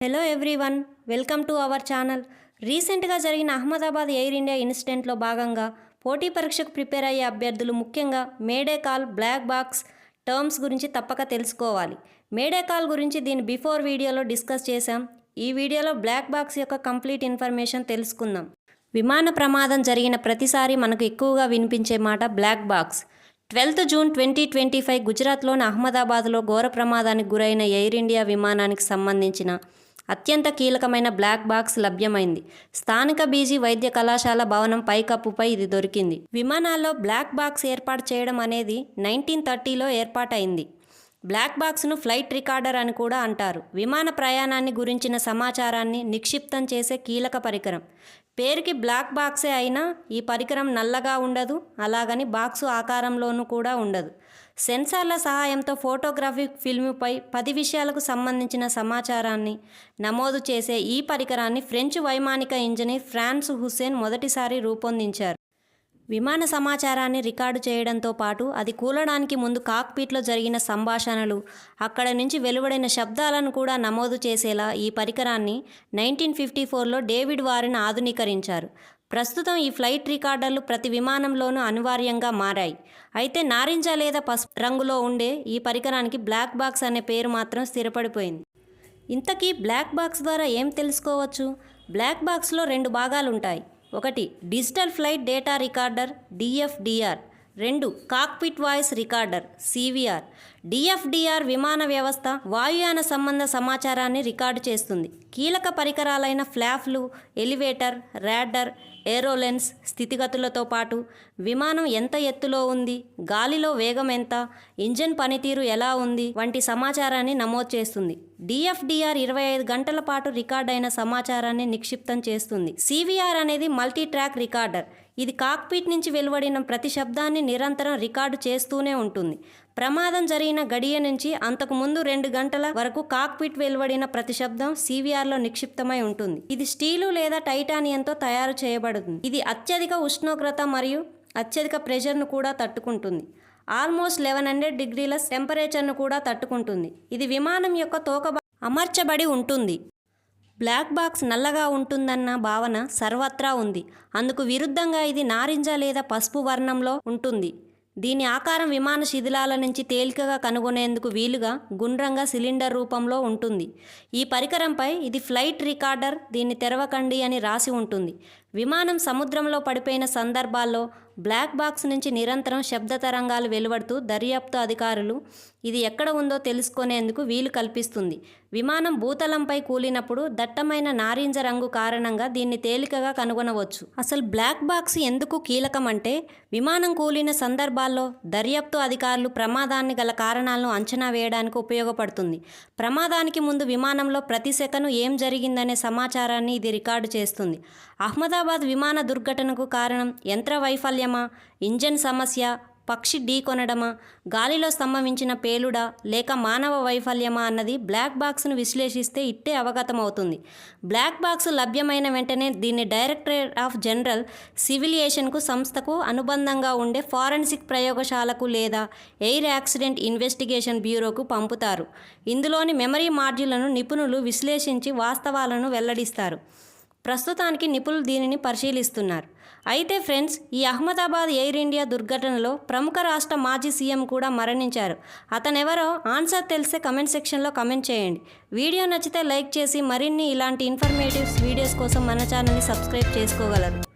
Hello everyone welcome to our channel రీసెంట్గా జరిగిన Ahmedabad air India ఇన్సిడెంట్లో భాగంగా పోటీ పరీక్షకు ప్రిపేర్ అయ్యే అభ్యర్థులు ముఖ్యంగా mayday call black box terms గురించి తప్పక తెలుసుకోవాలి. మేడే కాల్ గురించి దీని బిఫోర్ వీడియోలో డిస్కస్ చేశాం. ఈ వీడియోలో బ్లాక్ బాక్స్ యొక్క కంప్లీట్ ఇన్ఫర్మేషన్ తెలుసుకుందాం. విమాన ప్రమాదం జరిగిన ప్రతిసారి మనకు ఎక్కువగా వినిపించే మాట black box twelfth June twenty twenty five గుజరాత్లోని అహ్మదాబాద్లో ఘోర ప్రమాదానికి గురైన ఎయిర్ ఇండియా విమానానికి సంబంధించిన అత్యంత కీలకమైన బ్లాక్ బాక్స్ లభ్యమైంది. స్థానిక బీజీ వైద్య కళాశాల భవనం పైకప్పుపై ఇది దొరికింది. విమానాల్లో బ్లాక్ బాక్స్ ఏర్పాటు చేయడం అనేది నైన్టీన్ థర్టీలో ఏర్పాటైంది. బ్లాక్ బాక్స్ను ఫ్లైట్ రికార్డర్ అని కూడా అంటారు. విమాన ప్రయాణాన్ని గురించిన సమాచారాన్ని నిక్షిప్తం చేసే కీలక పరికరం. పేరుకి బ్లాక్ బాక్సే అయినా ఈ పరికరం నల్లగా ఉండదు అలాగని బాక్సు ఆకారంలోనూ కూడా ఉండదు. సెన్సార్ల సహాయంతో ఫోటోగ్రాఫిక్ ఫిల్మ్పై పది విషయాలకు సంబంధించిన సమాచారాన్ని నమోదు చేసే ఈ పరికరాన్ని ఫ్రెంచ్ వైమానిక ఇంజనీర్ ఫ్రాన్స్ హుస్సేన్ మొదటిసారి రూపొందించారు. విమాన సమాచారాన్ని రికార్డు చేయడంతో పాటు అది కూలడానికి ముందు కాక్పీట్లో జరిగిన సంభాషణలు అక్కడ నుంచి వెలువడిన శబ్దాలను కూడా నమోదు చేసేలా ఈ పరికరాన్ని నైన్టీన్ ఫిఫ్టీ ఫోర్లో డేవిడ్ వారిని ఆధునీకరించారు. ప్రస్తుతం ఈ ఫ్లైట్ రికార్డర్లు ప్రతి విమానంలోనూ అనివార్యంగా మారాయి. అయితే నారింజ లేదా పసుపు రంగులో ఉండే ఈ పరికరానికి బ్లాక్ బాక్స్ అనే పేరు మాత్రం స్థిరపడిపోయింది. ఇంతకీ బ్లాక్ బాక్స్ ద్వారా ఏం తెలుసుకోవచ్చు? బ్లాక్ బాక్స్లో రెండు భాగాలు ఉంటాయి ఒకటి digital flight data recorder DFDR. రెండు cockpit voice recorder CVR. DFDR విమాన వ్యవస్థ వాయుయాన సంబంధ సమాచారాన్ని రికార్డు చేస్తుంది. కీలక పరికరాలైన ఫ్లాప్లు ఎలివేటర్ ర్యాడర్ ఏరోలెన్స్ స్థితిగతులతో పాటు విమానం ఎంత ఎత్తులో ఉంది గాలిలో వేగం ఎంత ఇంజన్ పనితీరు ఎలా ఉంది వంటి సమాచారాన్ని నమోదు చేస్తుంది. డిఎఫ్డిఆర్ ఇరవై ఐదు గంటల పాటు రికార్డైన సమాచారాన్ని నిక్షిప్తం చేస్తుంది. సివిఆర్ అనేది మల్టీ ట్రాక్ రికార్డర్. ఇది కాక్పీట్ నుంచి వెలువడిన ప్రతి శబ్దాన్ని నిరంతరం రికార్డు చేస్తూనే ఉంటుంది. ప్రమాదం జరిగిన గడియ నుంచి అంతకుముందు రెండు గంటల వరకు కాక్పిట్ వెలువడిన ప్రతి శబ్దం సివిఆర్లో నిక్షిప్తమై ఉంటుంది. ఇది స్టీలు లేదా టైటానియంతో తయారు చేయబడుతుంది. ఇది అత్యధిక ఉష్ణోగ్రత మరియు అత్యధిక ప్రెషర్ను కూడా తట్టుకుంటుంది. ఆల్మోస్ట్ లెవెన్ హండ్రెడ్ డిగ్రీల టెంపరేచర్ను కూడా తట్టుకుంటుంది. ఇది విమానం యొక్క తోక అమర్చబడి ఉంటుంది. బ్లాక్ బాక్స్ నల్లగా ఉంటుందన్న భావన సర్వత్రా ఉంది. అందుకు విరుద్ధంగా ఇది నారింజ లేదా పసుపు వర్ణంలో ఉంటుంది. దీని ఆకారం విమాన శిథిలాల నుంచి తేలికగా కనుగొనేందుకు వీలుగా గుండ్రంగా సిలిండర్ రూపంలో ఉంటుంది. ఈ పరికరంపై ఇది ఫ్లైట్ రికార్డర్ దీన్ని తెరవకండి అని రాసి ఉంటుంది. విమానం సముద్రంలో పడిపోయిన సందర్భాల్లో బ్లాక్ బాక్స్ నుంచి నిరంతరం శబ్ద తరంగాలు వెలువడుతూ దర్యాప్తు అధికారులు ఇది ఎక్కడ ఉందో తెలుసుకునేందుకు వీలు కల్పిస్తుంది. విమానం భూతలంపై కూలినప్పుడు దట్టమైన నారింజ రంగు కారణంగా దీన్ని తేలికగా కనుగొనవచ్చు. అసలు బ్లాక్ బాక్స్ ఎందుకు కీలకం అంటే విమానం కూలిన సందర్భాల్లో దర్యాప్తు అధికారులు ప్రమాదాన్ని గల కారణాలను అంచనా వేయడానికి ఉపయోగపడుతుంది. ప్రమాదానికి ముందు విమానంలో ప్రతి సెకను ఏం జరిగిందనే సమాచారాన్ని ఇది రికార్డు చేస్తుంది. అహ్మదాబాద్ విమాన దుర్ఘటనకు కారణం యంత్ర వైఫల్యమా? ఇంజన్ సమస్య? పక్షి ఢీకొనడమా గాలిలో సంభవించిన పేలుడా? లేక మానవ వైఫల్యమా అన్నది బ్లాక్ బాక్స్ను విశ్లేషిస్తే ఇట్టే అవగతమవుతుంది. బ్లాక్ బాక్స్ లభ్యమైన వెంటనే దీన్ని డైరెక్టరేట్ ఆఫ్ జనరల్ సివిలియేషన్కు సంస్థకు అనుబంధంగా ఉండే ఫారెన్సిక్ ప్రయోగశాలకు లేదా ఎయిర్ యాక్సిడెంట్ ఇన్వెస్టిగేషన్ బ్యూరోకు పంపుతారు. ఇందులోని మెమరీ మాడ్యూళ్ళను నిపుణులు విశ్లేషించి వాస్తవాలను వెల్లడిస్తారు. ప్రస్తుతానికి నిపుణులు దీనిని పరిశీలిస్తున్నారు. అయితే ఫ్రెండ్స్ ఈ అహ్మదాబాద్ ఎయిర్ ఇండియా దుర్ఘటనలో ప్రముఖ రాష్ట్ర మాజీ సీఎం కూడా మరణించారు. అతనెవరో ఆన్సర్ తెలిస్తే కమెంట్ సెక్షన్లో కమెంట్ చేయండి. వీడియో నచ్చితే లైక్ చేసి మరిన్ని ఇలాంటి ఇన్ఫర్మేటివ్స్ వీడియోస్ కోసం మన ఛానల్ని సబ్స్క్రైబ్ చేసుకోగలరు.